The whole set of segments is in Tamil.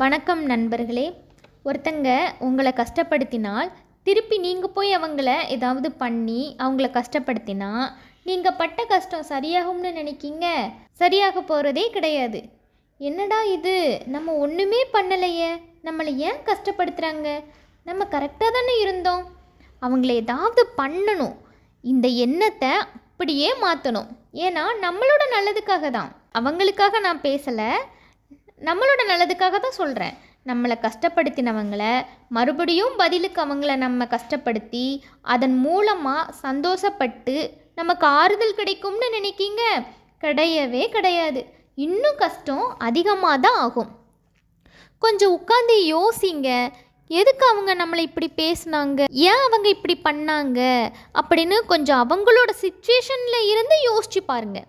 வணக்கம் நண்பர்களே. ஒருத்தங்க உங்களை கஷ்டப்படுத்தினால் திருப்பி நீங்கள் போய் அவங்கள ஏதாவது பண்ணி அவங்கள கஷ்டப்படுத்தினா நீங்கள் பட்ட கஷ்டம் சரியாகும்னு நினைக்கிங்க. சரியாக போகிறதே கிடையாது. என்னடா இது? நம்ம ஒன்றுமே பண்ணலையே. நம்மளை ஏன் கஷ்டப்படுத்துகிறாங்க நம்ம கரெக்டாக தானே இருந்தோம். அவங்கள ஏதாவது பண்ணணும். இந்த எண்ணத்தை அப்படியே மாற்றணும் ஏன்னா நம்மளோட நல்லதுக்காக தான். அவங்களுக்காக நான் பேசலை. நம்மளோட நல்லதுக்காக தான் சொல்கிறேன் நம்மளை கஷ்டப்படுத்தினவங்கள மறுபடியும் பதிலுக்கு அவங்கள நம்ம கஷ்டப்படுத்தி அதன் மூலமாக சந்தோஷப்பட்டு நமக்கு ஆறுதல் கிடைக்கும்னு நினைக்கிங்க? கிடையவே கிடையாது. இன்னும் கஷ்டம் அதிகமாக தான் ஆகும். கொஞ்சம் உட்காந்து யோசிங்க. எதுக்கு அவங்க நம்மளை இப்படி பேசுனாங்க? ஏன் அவங்க இப்படி பண்ணாங்க? அப்படின்னு கொஞ்சம் அவங்களோட சுச்சுவேஷனில் இருந்து யோசிச்சு பாருங்க.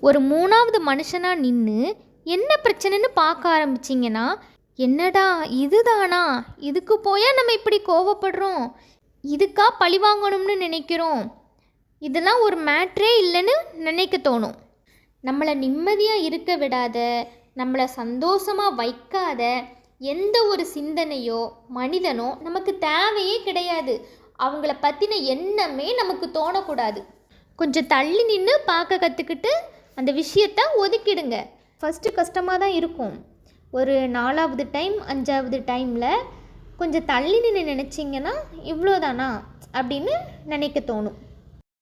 ஒரு மூணாவது மனுஷனாக நின்று என்ன பிரச்சனைன்னு பார்க்க ஆரம்பிச்சிங்கன்னா என்னடா இதுதானா? இதுக்கு போயா நம்ம இப்படி கோவப்படுறோம்? இதுக்கா பழி வாங்கணும்னு நினைக்கிறோம்? இதெல்லாம் ஒரு மேட்ரே இல்லைன்னு நினைக்க தோணும். நம்மளை நிம்மதியாக இருக்க விடாத நம்மளை சந்தோஷமாக வைக்காத எந்த ஒரு சிந்தனையோ மனிதனோ நமக்கு தேவையே கிடையாது. அவங்கள பற்றின எண்ணமே நமக்கு தோணக்கூடாது. கொஞ்சம் தள்ளி நின்று பார்க்க கற்றுக்கிட்டு அந்த விஷயத்த ஒதுக்கிடுங்க. ஃபஸ்ட்டு கஷ்டமாக தான் இருக்கும். ஒரு நாலாவது டைம் அஞ்சாவது டைமில் கொஞ்சம் தள்ளி நின்று நினச்சிங்கன்னா இவ்வளோதானா அப்படின்னு நினைக்க தோணும்.